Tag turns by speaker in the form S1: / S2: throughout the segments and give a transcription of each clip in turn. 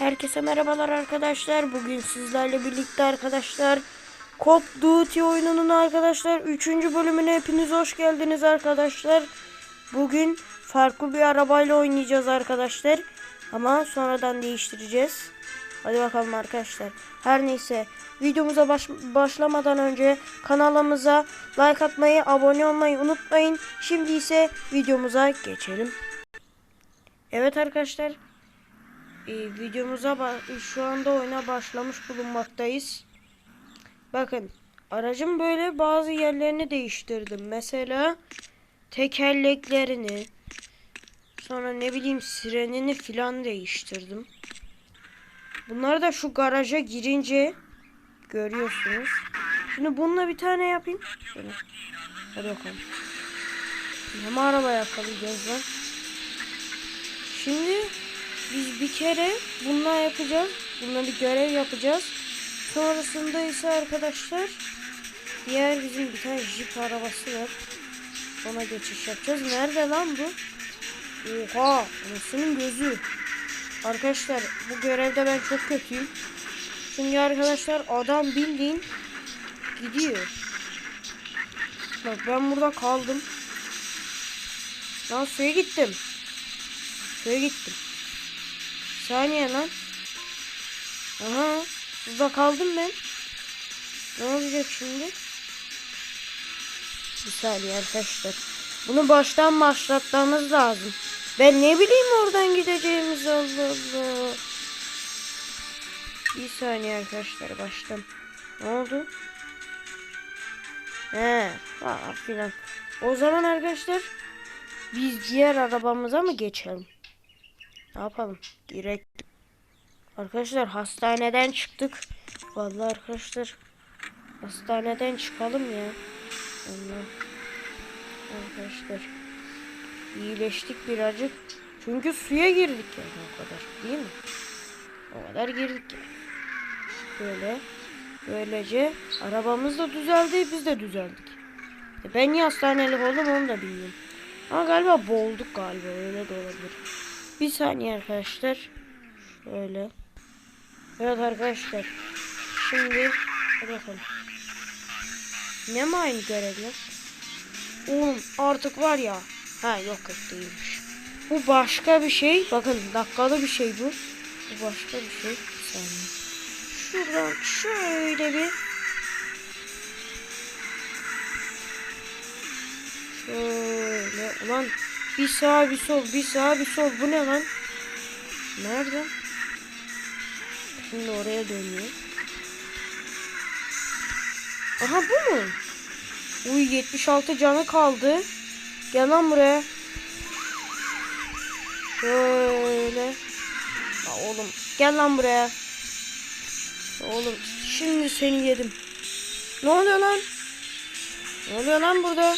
S1: Herkese merhabalar arkadaşlar. Bugün sizlerle birlikte arkadaşlar of Duty oyununun arkadaşlar 3. bölümüne hepiniz hoş geldiniz arkadaşlar. Bugün farklı bir arabayla oynayacağız arkadaşlar. Ama sonradan değiştireceğiz. Hadi bakalım arkadaşlar. Her neyse videomuza baş- başlamadan önce kanalımıza like atmayı, abone olmayı unutmayın. Şimdi ise videomuza geçelim. Evet arkadaşlar e, videomuza şu anda oyuna başlamış bulunmaktayız. Bakın aracın böyle bazı yerlerini değiştirdim. Mesela tekerleklerini sonra ne bileyim sirenini filan değiştirdim. Bunları da şu garaja girince görüyorsunuz. Şimdi bununla bir tane yapayım. Şöyle. Hadi bakalım. Ne araba yakalayacağız lan? Şimdi biz bir kere bununla yapacağız. Bununla bir görev yapacağız. Sonrasında ise arkadaşlar diğer bizim bir tane jip arabası var. Ona geçiş yapacağız. Nerede lan bu? Oha! Anasının gözü. Arkadaşlar bu görevde ben çok kötüyüm. Çünkü arkadaşlar adam bildiğin gidiyor. Bak ben burada kaldım. Lan suya gittim. Suya gittim. Saniye lan. Aha. Burada kaldım ben. Ne olacak şimdi? Bir saniye arkadaşlar. Bunu baştan başlatmamız lazım. Ben ne bileyim oradan gideceğimizi Allah Allah. Bir saniye arkadaşlar baştan. Ne oldu? He, falan filan. O zaman arkadaşlar biz diğer arabamıza mı geçelim? Ne yapalım? Direkt. Arkadaşlar hastaneden çıktık. Vallahi arkadaşlar hastaneden çıkalım ya. Allah. Arkadaşlar iyileştik birazcık. Çünkü suya girdik yani o kadar. Değil mi? O kadar girdik yani. Böyle. Böylece arabamız da düzeldi. Biz de düzeldik. E Ben niye hastanelik oldum onu da bilmiyorum. Ama galiba boğulduk galiba. Öyle de olabilir. Bir saniye arkadaşlar. Şöyle. Evet arkadaşlar. Şimdi bakalım. Ne mi aynı görevler? Oğlum artık var ya. Ha yok yok değilmiş. Bu başka bir şey. Bakın dakikalı bir şey bu. Bu başka bir şey. Bir saniye. Şuradan şöyle bir Şöyle. Ulan bir sağ bir sol bir sağ bir sol. Bu ne lan? Nerede? Şimdi oraya dönüyor. Aha bu mu? Uy 76 canı kaldı. Gel lan buraya. Şöyle. Ya oğlum gel lan buraya. Oğlum şimdi seni yedim. Ne oluyor lan? Ne oluyor lan burada?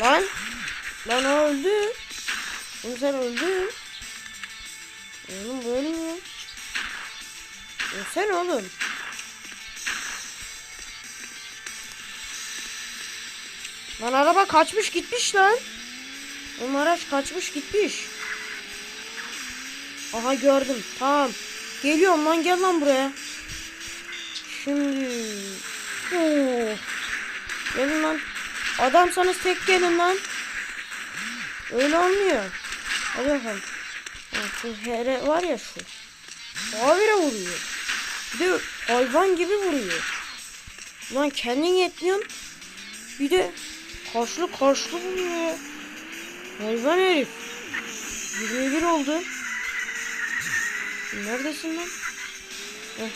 S1: Lan. Lan o öldü. Oğlum sen öldün. Oğlum bu ölmüyor. Ölsen oğlum. Lan araba kaçmış gitmiş lan. Oğlum araç kaçmış gitmiş. Aha gördüm. Tamam. Geliyorum lan gel lan buraya. Şimdi. Oo. Gelin lan. Adamsanız tek gelin lan. Öyle olmuyor. Hadi bakalım. Şu here var ya şu. Habire vuruyor. Bir de hayvan gibi vuruyor. Lan kendin yetmiyorsun. Bir de karşılık karşılık vuruyor. ya. Hayvan herif. 21 oldu. Neredesin lan? Heh.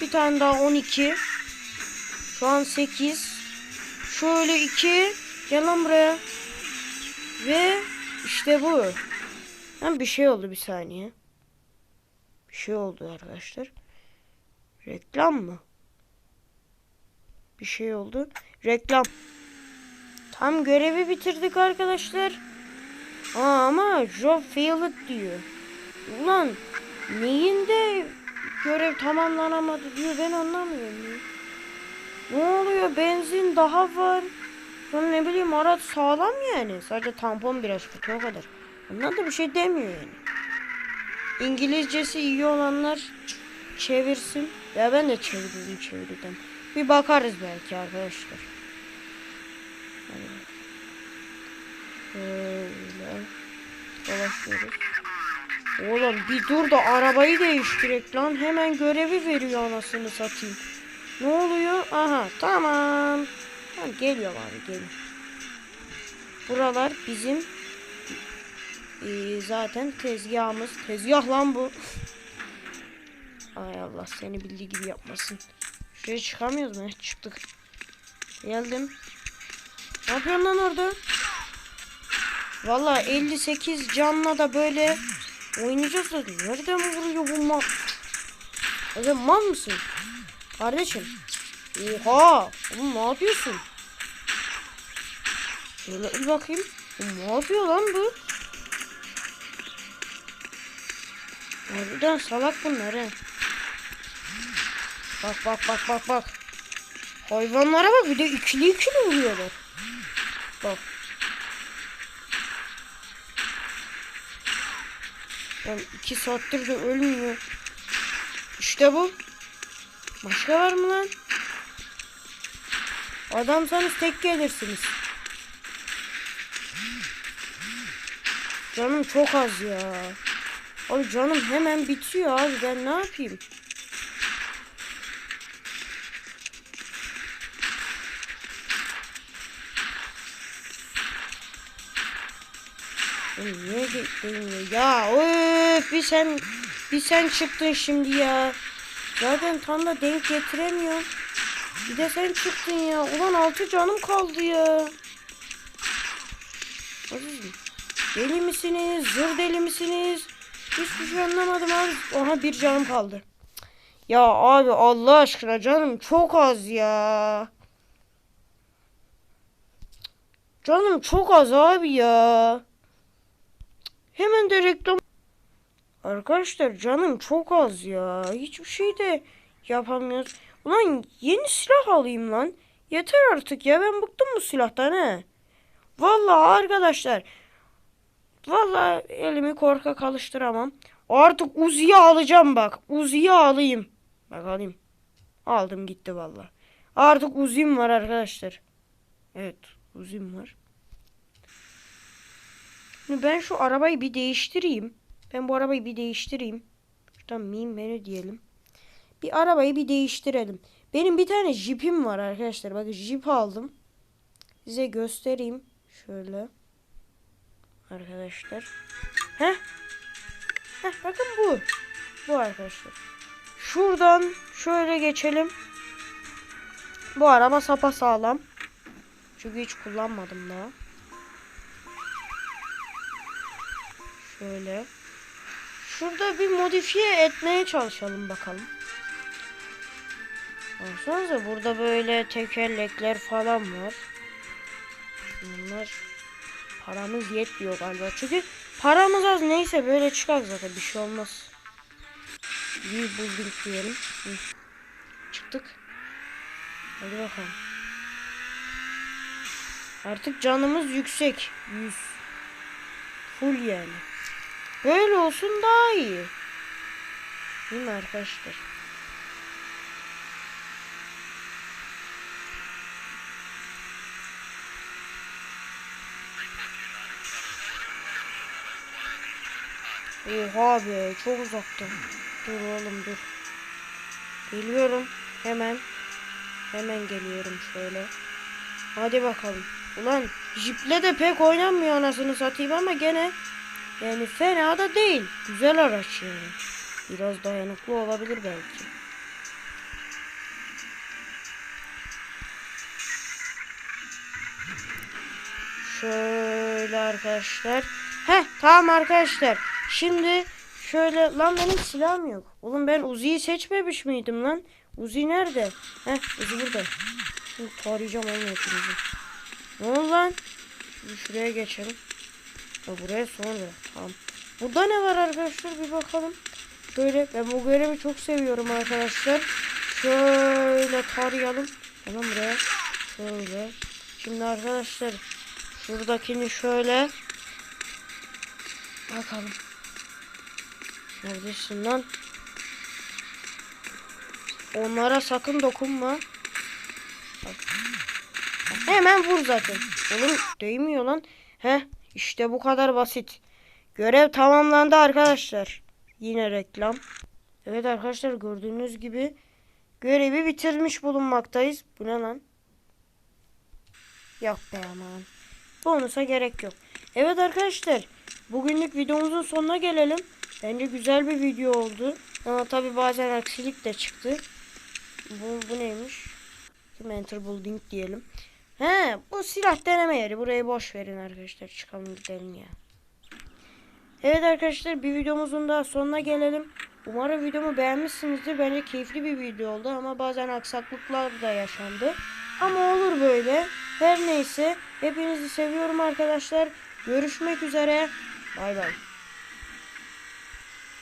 S1: Bir tane daha 12. Şu an 8. Şöyle 2. Gel lan buraya. Ve işte bu. Hem bir şey oldu bir saniye. Bir şey oldu arkadaşlar. Reklam mı? Bir şey oldu. Reklam. Tam görevi bitirdik arkadaşlar. Aa, ama job failed diyor. Ulan neyinde görev tamamlanamadı diyor ben anlamıyorum. ya. Ne oluyor benzin daha var. Sonra ne bileyim araç sağlam yani. Sadece tampon biraz kötü o kadar. Onlar da bir şey demiyor yani. İngilizcesi iyi olanlar çevirsin. Ya ben de çeviririm çeviriden. Bir bakarız belki arkadaşlar. Böyle. Dolaşıyoruz. Oğlum bir dur da arabayı değiştirek lan. Hemen görevi veriyor anasını satayım. Ne oluyor? Aha tamam. Tamam geliyorum abi gelin. Buralar bizim ee, zaten tezgahımız. Tezgah lan bu. Ay Allah seni bildiği gibi yapmasın. Şuraya çıkamıyoruz mu? Çıktık. Geldim. Ne yapıyorsun lan orada? Valla 58 canla da böyle oynayacağız da nereden vuruyor bu mal? Sen mal mısın? Kardeşim. Oha! Oğlum ne yapıyorsun? Şöyle bir bakayım. Ne yapıyor lan bu? Harbiden salak bunlar he. Bak bak bak bak bak. Hayvanlara bak bir de ikili ikili vuruyorlar. Bak. Ben iki saattir de ölmüyor. İşte bu. Başka var mı lan? Adamsanız tek gelirsiniz. Canım çok az ya. Abi canım hemen bitiyor abi ben ne yapayım? Niye gittin? Ya öf bir sen bir sen çıktın şimdi ya. Zaten tam da denk getiremiyorum. Bir de sen çıktın ya. Ulan altı canım kaldı ya. Azizim. Deli misiniz? Zır deli misiniz? Hiçbir şey anlamadım abi. Aha bir canım kaldı. Ya abi Allah aşkına canım çok az ya. Canım çok az abi ya. Hemen de reklam. Arkadaşlar canım çok az ya. Hiçbir şey de yapamıyoruz. Ulan yeni silah alayım lan. Yeter artık ya ben bıktım bu silahtan he. Vallahi arkadaşlar. Vallahi elimi korkak alıştıramam. Artık Uzi'yi alacağım bak. Uzi'yi alayım. Bak alayım. Aldım gitti vallahi. Artık Uzi'm var arkadaşlar. Evet Uzi'm var. Ben şu arabayı bir değiştireyim. Ben bu arabayı bir değiştireyim. Şuradan meme menü diyelim. Bir arabayı bir değiştirelim. Benim bir tane jipim var arkadaşlar. Bakın jip aldım. Size göstereyim. Şöyle. Arkadaşlar. Heh. Heh bakın bu. Bu arkadaşlar. Şuradan şöyle geçelim. Bu araba sapa sağlam. Çünkü hiç kullanmadım daha. Şöyle. Şurada bir modifiye etmeye çalışalım bakalım. Baksanıza burada böyle tekerlekler falan var. Bunlar paramız yetmiyor galiba. Çünkü paramız az neyse böyle çıkar zaten bir şey olmaz. Bir bulduk diyelim. Hı. Çıktık. Hadi bakalım. Artık canımız yüksek. 100. Full yani. Böyle olsun daha iyi. Değil mi arkadaşlar? Oha be çok uzakta. Dur oğlum dur. Geliyorum hemen. Hemen geliyorum şöyle. Hadi bakalım. Ulan jiple de pek oynanmıyor anasını satayım ama gene yani fena da değil. Güzel araç yani. Biraz dayanıklı olabilir belki. Şöyle arkadaşlar. Heh tamam arkadaşlar. Şimdi şöyle lan benim silahım yok. Oğlum ben Uzi'yi seçmemiş miydim lan? Uzi nerede? Heh Uzi burada. Tarayacağım oğlum hepinizi. Ne oldu lan? Şimdi şuraya geçelim. Ha, buraya sonra. Tamam. Burada ne var arkadaşlar bir bakalım. Şöyle ben bu görevi çok seviyorum arkadaşlar. Şöyle tarayalım. Hemen buraya. Şöyle. Şimdi arkadaşlar şuradakini şöyle Bakalım. Neredesin lan? Onlara sakın dokunma. Bak. Hemen vur zaten. Oğlum değmiyor lan. Heh işte bu kadar basit. Görev tamamlandı arkadaşlar. Yine reklam. Evet arkadaşlar gördüğünüz gibi görevi bitirmiş bulunmaktayız. Bu ne lan? Yok be aman. Bonusa gerek yok. Evet arkadaşlar. Bugünlük videomuzun sonuna gelelim. Bence güzel bir video oldu. Ama tabi bazen aksilik de çıktı. Bu, bu neymiş? Mentor Building diyelim. He bu silah deneme yeri. Burayı boş verin arkadaşlar. Çıkalım gidelim ya. Evet arkadaşlar bir videomuzun daha sonuna gelelim. Umarım videomu beğenmişsinizdir. Bence keyifli bir video oldu ama bazen aksaklıklar da yaşandı. Ama olur böyle. Her neyse hepinizi seviyorum arkadaşlar. Görüşmek üzere. Bay bay.